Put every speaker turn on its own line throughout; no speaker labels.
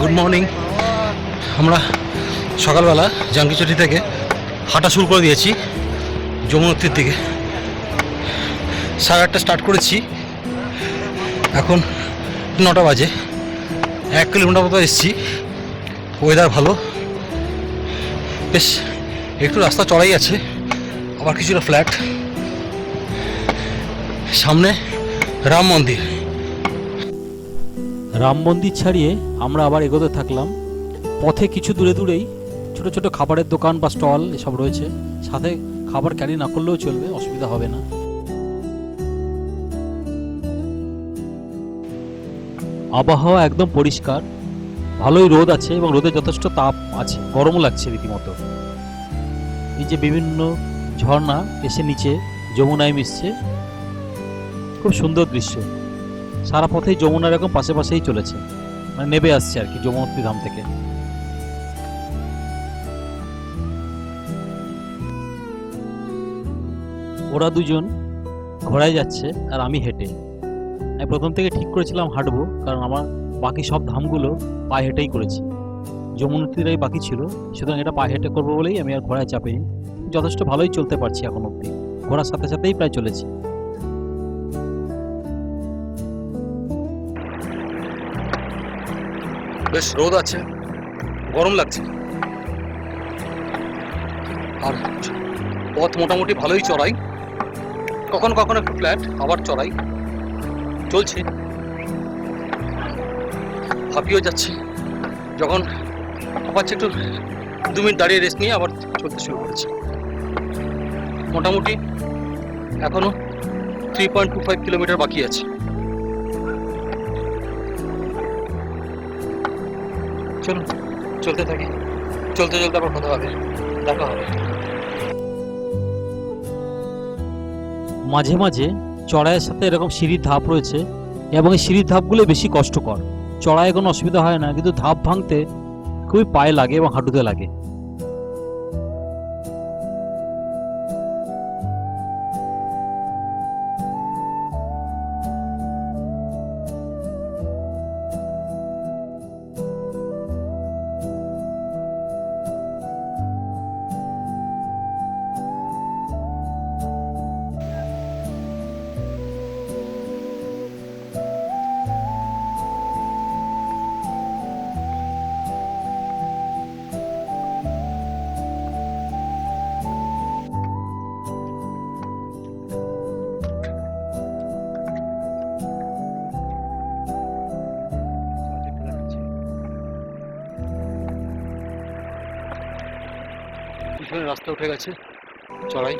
Good morning আমরা সকালবেলা জাঙ্গিচটি থেকে হাঁটা শুরু করে দিয়েছি, যমুনোত্রীর দিকে। সাড়ে আটটা স্টার্ট করেছি। এখন নটা বাজে। এক কিলোমিটার মতো এসেছি। ওয়েদার ভালো। বেশ, একটু রাস্তা চড়াই আছে, আবার কিছুটা ফ্ল্যাট সামনে রাম মন্দির।
রাম মন্দির ছাড়িয়ে আমরা আবার এগোতে থাকলাম। পথে কিছু দূরে দূরেই ছোট ছোট খাবারের দোকান বা স্টল এসব রয়েছে। সাথে খাবার ক্যারি না করলেও চলবে, অসুবিধা হবে না। আবহাওয়া একদম পরিষ্কার। ভালোই রোদ আছে এবং রোদে যথেষ্ট তাপ আছে, গরমও লাগছে রীতিমতো। এই যে বিভিন্ন ঝর্ণা, এসে নিচে যমুনায় মিশছে। খুব সুন্দর দৃশ্য। সারা পথেই যমুনা এরকম পাশে পাশেই চলেছে। মানে নেবে আসছে আর কি, যমুনত্রী ধাম থেকে। ওরা দুজন ঘোড়ায় যাচ্ছে আর আমি হেঁটে। আমি প্রথম থেকে ঠিক করেছিলাম হাঁটবো, কারণ আমার বাকি সব ধামগুলো পায়ে হেঁটেই করেছি। যমুনাত্রীরাই বাকি ছিল, সুতরাং এটা পায়ে হেঁটে করব বলেই আমি আর ঘোড়ায় চাপিনি। যথেষ্ট ভালোই চলতে পারছি এখন অব্দি ঘোড়ার সাথে সাথেই প্রায় চলেছি।
বেশ, রোদ আছে। গরম লাগছে। আর পথ মোটামুটি ভালোই চড়াই। কখনো কখনো একটু ফ্ল্যাট আবার চড়াই। চলছে। হাঁপিয়েও যাচ্ছে। যখন হাঁপাচ্ছে একটু দু মিনিট দাঁড়িয়ে রেস্ট নিয়ে আবার চলতে শুরু করেছি। মোটামুটি এখনও three point two five kilometre বাকি আছে। চলুন, চলতে থাকি। চলতে চলতে আবার কথা হবে। দেখা হবে।
মাঝে মাঝে চড়াইয়ের সাথে এরকম সিঁড়ির ধাপ রয়েছে এবং এই সিঁড়ির ধাপগুলো বেশি কষ্টকর। চড়াইয়ে কোনো অসুবিধা হয় না, কিন্তু ধাপ ভাঙতে খুবই পায়ে লাগে এবং হাঁটুতে লাগে।
পিছনে রাস্তা উঠে গেছে। চড়াই।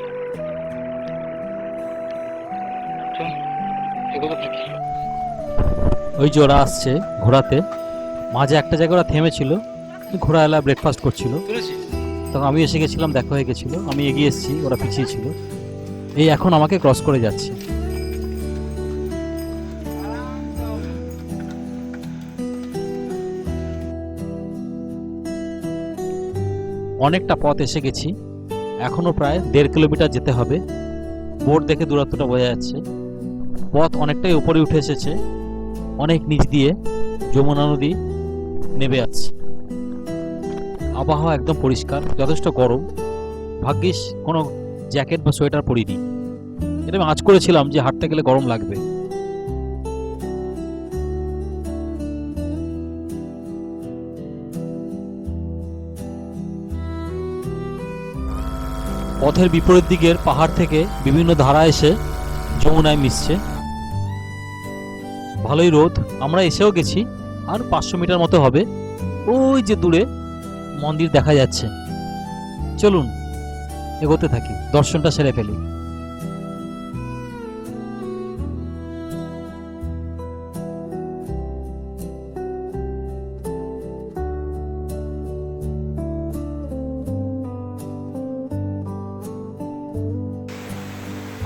ওই যে ওরা আসছে ঘোড়াতে মাঝে একটা জায়গায় ওরা থেমেছিল ঘোড়া এলা ব্রেকফাস্ট করছিল। তখন আমি এসে গেছিলাম দেখা হয়ে গেছিল। আমি এগিয়ে এসেছি ওরা পিছিয়ে ছিল। এই এখন আমাকে ক্রস করে যাচ্ছে। অনেকটা পথ এসে গেছি। এখনও প্রায় দেড় কিলোমিটার যেতে হবে। বোর্ড দেখে দূরত্বটা বোঝা যাচ্ছে। পথ অনেকটাই উপরে উঠে এসেছে। অনেক নিচ দিয়ে যমুনা নদী নেমে আসছে আবহাওয়া একদম পরিষ্কার, যথেষ্ট গরম। ভাগ্যিস কোনো জ্যাকেট বা সোয়েটার পরিনি। এটা আমি আজ করেছিলাম যে হাঁটতে গেলে গরম লাগবে। পথের বিপরীত দিকের পাহাড় থেকে বিভিন্ন ধারা এসে যমুনায় মিশছে। ভালোই রোদ, আমরা এসেও গেছি, আর পাঁচশো মিটার মতো হবে। ওই যে দূরে মন্দির দেখা যাচ্ছে। চলুন, এগোতে থাকি, দর্শনটা সেরে ফেলি।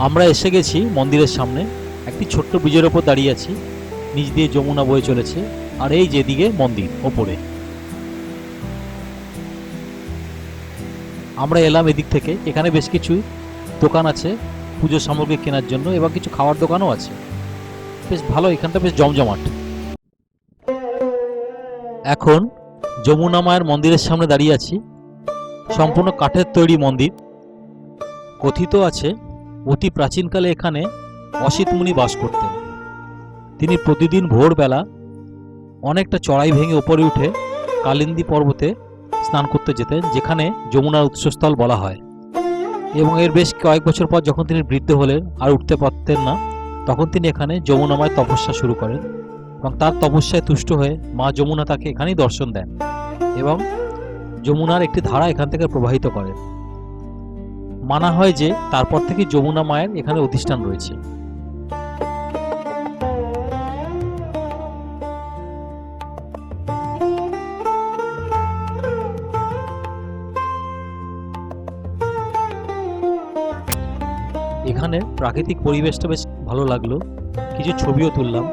আমরা এসে গেছি মন্দিরের সামনে। একটি ছোট্ট ব্রিজের ওপর দাঁড়িয়ে আছি। নিচ দিয়ে যমুনা বয়ে চলেছে। আর এই যেদিকে মন্দির, ওপরে। আমরা এলাম এদিক থেকে। এখানে বেশ কিছু দোকান আছে পুজোর সামগ্রী কেনার জন্য, এবং কিছু খাওয়ার দোকানও আছে। বেশ ভালো, এখানটা বেশ জমজমাট। এখন যমুনা মায়ের মন্দিরের সামনে দাঁড়িয়ে আছি। সম্পূর্ণ কাঠের তৈরি মন্দির। কথিত আছে অতি প্রাচীনকালে এখানে অসিত মুনি বাস করতেন। তিনি প্রতিদিন ভোরবেলা অনেকটা চড়াই ভেঙে ওপরে উঠে কালিন্দী পর্বতে স্নান করতে যেতেন, যেখানে যমুনার উৎসস্থল বলা হয়। এবং এর বেশ কয়েক বছর পর যখন তিনি বৃদ্ধ হলেন আর উঠতে পারতেন না, তখন তিনি এখানে যমুনামায় তপস্যা শুরু করেন এবং তার তপস্যায় তুষ্ট হয়ে মা যমুনা তাকে এখানেই দর্শন দেন এবং যমুনার একটি ধারা এখান থেকে প্রবাহিত করেন। মানা হয় যে তারপর থেকে যমুনা মায়ের এখানে অধিষ্ঠান রয়েছে। এখানে প্রাকৃতিক পরিবেশটা বেশ ভালো লাগল। কিছু ছবিও তুললাম।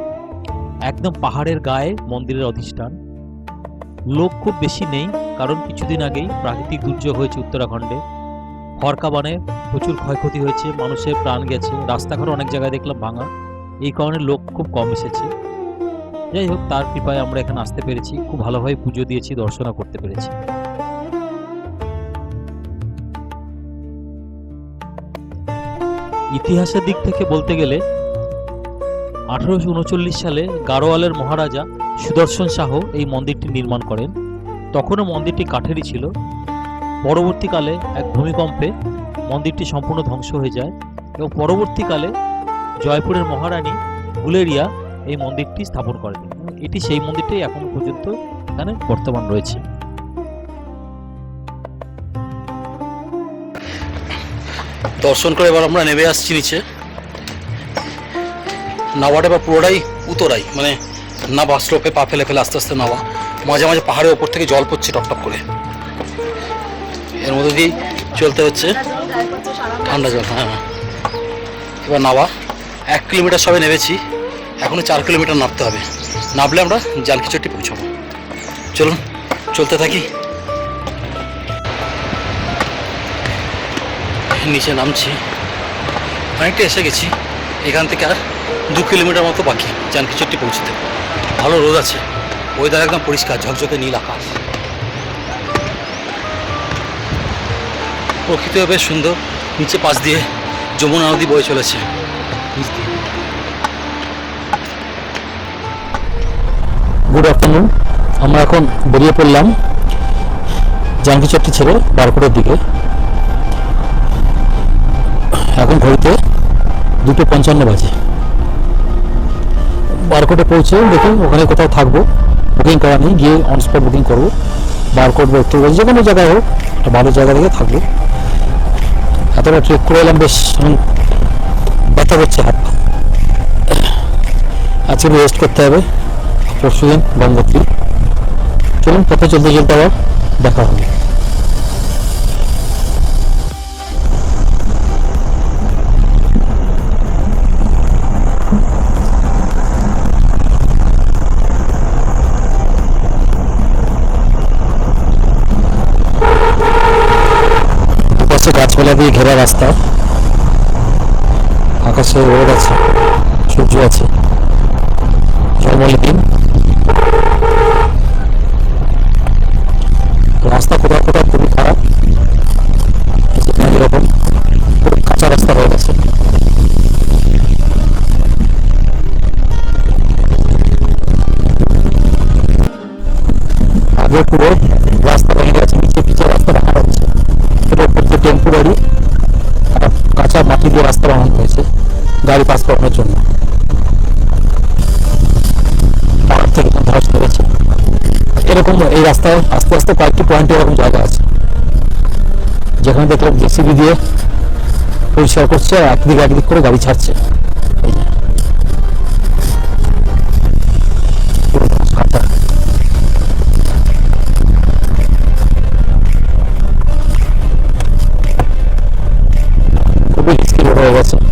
একদম পাহাড়ের গায়ে মন্দিরের অধিষ্ঠান। লোক খুব বেশি নেই, কারণ কিছুদিন আগেই প্রাকৃতিক দুর্যোগ হয়েছে উত্তরাখণ্ডে। হরকাবানে প্রচুর ক্ষয়ক্ষতি হয়েছে, মানুষের প্রাণ গেছে রাস্তাঘাট অনেক জায়গায় দেখলাম ভাঙা। এই কারণে লোক খুব কম এসেছে। যাই হোক, তার কৃপায় আমরা এখানে আসতে পেরেছি। খুব ভালোভাবে পুজো দিয়েছি, দর্শনও করতে পেরেছি। ইতিহাসের দিক থেকে বলতে গেলে, আঠারোশো উনচল্লিশ সালে গাড়োয়ালের মহারাজা সুদর্শন শাহ এই মন্দিরটি নির্মাণ করেন। তখনও মন্দিরটি কাঠেরই ছিল। পরবর্তীকালে এক ভূমিকম্পে মন্দিরটি সম্পূর্ণ ধ্বংস হয়ে যায় এবং পরবর্তীকালে জয়পুরের মহারানী গুলেরিয়া এই মন্দিরটি স্থাপন করেন। এটি সেই মন্দিরটাই এখনও পর্যন্ত এখানে বর্তমান রয়েছে।
দর্শন করে এবার আমরা নেমে আসছি নিচে। নাওয়াটা এবার পুরোটাই উতরাই মানে না বাসলোপে পা ফেলে ফেলে আস্তে আস্তে নাওয়া। মাঝে মাঝে পাহাড়ের ওপর থেকে জল পড়ছে টপটপ করে। এর মধ্যে দিয়েই চলতে হচ্ছে। ঠান্ডা জল হ্যাঁ হ্যাঁ। এবার নাওয়া এক কিলোমিটার সবে নেমেছি। এখনও চার কিলোমিটার নামতে হবে। নামলে আমরা জালকিচটি পৌঁছাবো। চলুন, চলতে থাকি। নিচে নামছি। অনেকটা এসে গেছি। এখান থেকে আর দু কিলোমিটার মতো বাকি জানকি চট্টি পৌঁছতে। ভালো রোদ আছে। ওয়েদার একদম পরিষ্কার, ঝকঝকে নীল আকাশ। প্রকৃতি বেশ সুন্দর। নিচে পাশ দিয়ে যমুনা নদী বয়ে চলেছে।
গুড আফটারনুন আমরা এখন বেরিয়ে পড়লাম জানকি চট্টি ছেড়ে বারকোটের দিকে। এখন ঘড়িতে দুটো পঞ্চান্ন বাজে। বারকোটে পৌঁছে দেখুন, ওখানে কোথাও থাকব। বুকিং করা নেই, গিয়ে অন স্পট বুকিং করব। বারকোট বা যে কোনো জায়গায় হোক, একটা ভালো জায়গা থেকে থাকব। এতটা ট্রেক করে এলাম বেশ ব্যথা করছে হাত। আজকে রেস্ট করতে হবে। পরশু দিন বন্ধ চলুন পথে চলতে চলতে আবার দেখা হবে। দিয়ে ঘেরা রাস্তা। আকাশে রোদ আছে সূর্য আছে। ঝলমলে দিন। এরকম এই রাস্তায় আস্তে আস্তে কয়েকটি পয়েন্টে এরকম জায়গা আছে। যেখানে দেখলাম জেসিবি দিয়ে পরিষ্কার করছে আর একদিক একদিক করে গাড়ি ছাড়ছে। খুবই হয়ে গেছে।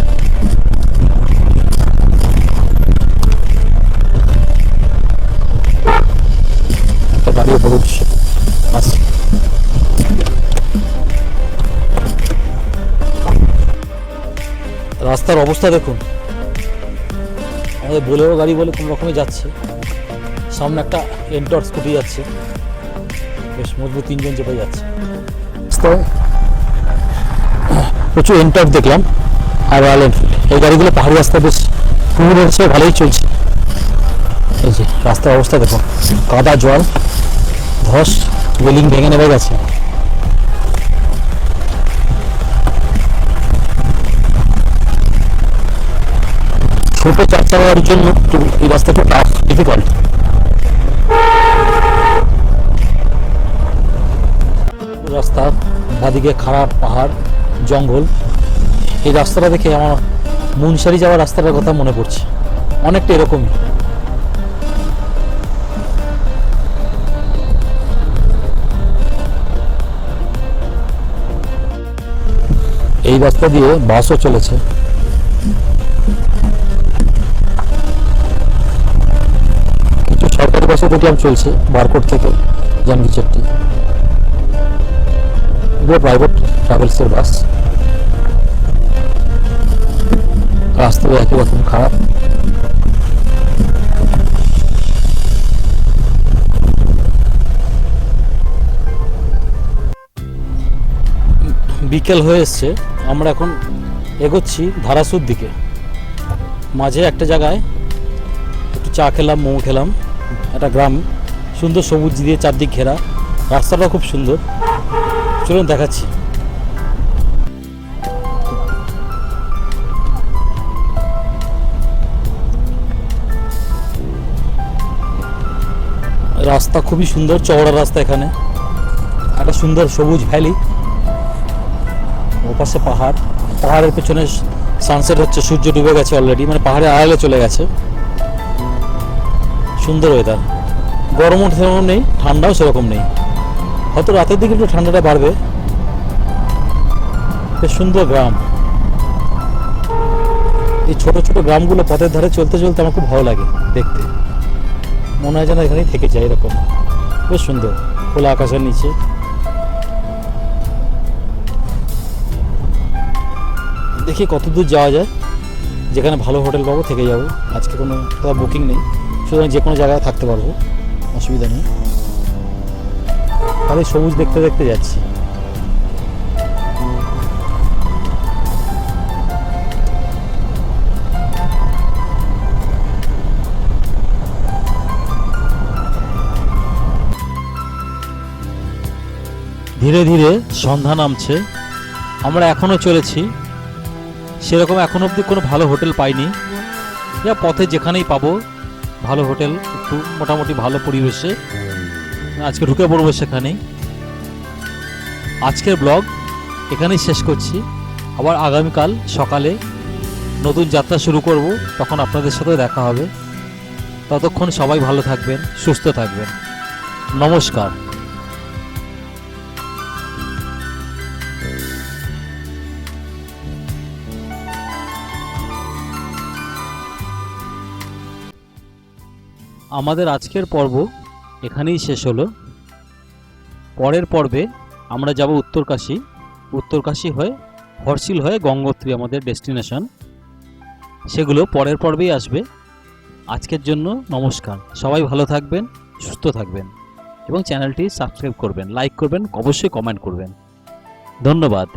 রাস্তার অবস্থা দেখুন। আমাদের বোলেরো গাড়ি বলে কোনো রকমে যাচ্ছে। সামনে একটা এন্টর স্কুটি যাচ্ছে। বেশ মজবুত তিনজন চেপে যাচ্ছে। প্রচুর এন্টর দেখলাম, আর রয়্যাল এনফিল্ড এই গাড়িগুলো পাহাড়ি রাস্তা বেশ পুরো হচ্ছে ভালোই চলছে। এই যে রাস্তার অবস্থা দেখুন। কাদা জল, ধস, রেলিং ভেঙে নেমে গেছে। ছোট চার চাকার জন্য এই রাস্তাটা টাফ ডিফিকাল্ট রাস্তা, বাদিকে খারাপ পাহাড়, জঙ্গল। এই রাস্তাটা দেখে আমার মুনসারি যাওয়ার রাস্তাটার কথা মনে পড়ছে। অনেকটা এরকমই। এই রাস্তা দিয়ে বাসও চলেছে। সরকারি দেখলাম চলছে বারকোট থেকে জানকি চারটি এগুলো প্রাইভেট ট্রাভেলসের বাস রাস্তা একই রকম খারাপ। বিকেল হয়ে এসছে, আমরা এখন এগোচ্ছি ধারাসুর দিকে। মাঝে একটা জায়গায় একটু চা খেলাম, মোমো খেলাম। একটা গ্রাম, সুন্দর সবুজ দিয়ে চারদিক ঘেরা। রাস্তাটা খুব সুন্দর। চলুন দেখাচ্ছি। রাস্তা খুবই সুন্দর, চওড়া রাস্তা এখানে। একটা সুন্দর সবুজ ভ্যালি। ওপাশে পাহাড়। পাহাড়ের পেছনে সানসেট হচ্ছে, সূর্য ডুবে গেছে অলরেডি মানে পাহাড়ে আড়ালে চলে গেছে। সুন্দর ওয়েদার গরমও সেরকম নেই, ঠান্ডাও সেরকম নেই। হয়তো রাতের দিকে একটু ঠান্ডাটা বাড়বে। বেশ সুন্দর গ্রাম। এই ছোট ছোট গ্রামগুলো পথের ধারে চলতে চলতে আমার খুব ভালো লাগে দেখতে। মনে হয় যেন এখানেই থেকে যায় এরকম। বেশ সুন্দর, খোলা আকাশের নিচে। দেখি কত দূর যাওয়া যায়। যেখানে ভালো হোটেল পাবো, থেকে যাব। আজকে কোনো বুকিং নেই। সুতরাং যে কোনো জায়গায় থাকতে পারব, অসুবিধা নেই। তাহলে সবুজ দেখতে দেখতে যাচ্ছি। ধীরে ধীরে সন্ধ্যা নামছে। আমরা এখনও চলেছি। সেরকম এখন অবধি কোনো ভালো হোটেল পাইনি। যা পথে যেখানেই পাবো ভালো হোটেল, একটু মোটামুটি ভালো পরিবেশে। আজকে ঢুকে পড়ব সেখানেই। আজকের ব্লগ এখানেই শেষ করছি। আবার আগামীকাল সকালে নতুন যাত্রা শুরু করব, তখন আপনাদের সাথে দেখা হবে। ততক্ষণ সবাই ভালো থাকবেন, সুস্থ থাকবেন। নমস্কার। আমাদের আজকের পর্ব এখানেই শেষ হলো। পরের পর্বে আমরা যাব উত্তরকাশী। উত্তরকাশী হয়ে হরসিল হয়ে গঙ্গোত্রী, আমাদের ডেস্টিনেশন। সেগুলো পরের পর্বেই আসবে। আজকের জন্য নমস্কার। সবাই ভালো থাকবেন, সুস্থ থাকবেন এবং চ্যানেলটি সাবস্ক্রাইব করবেন, লাইক করবেন, অবশ্যই কমেন্ট করবেন। ধন্যবাদ।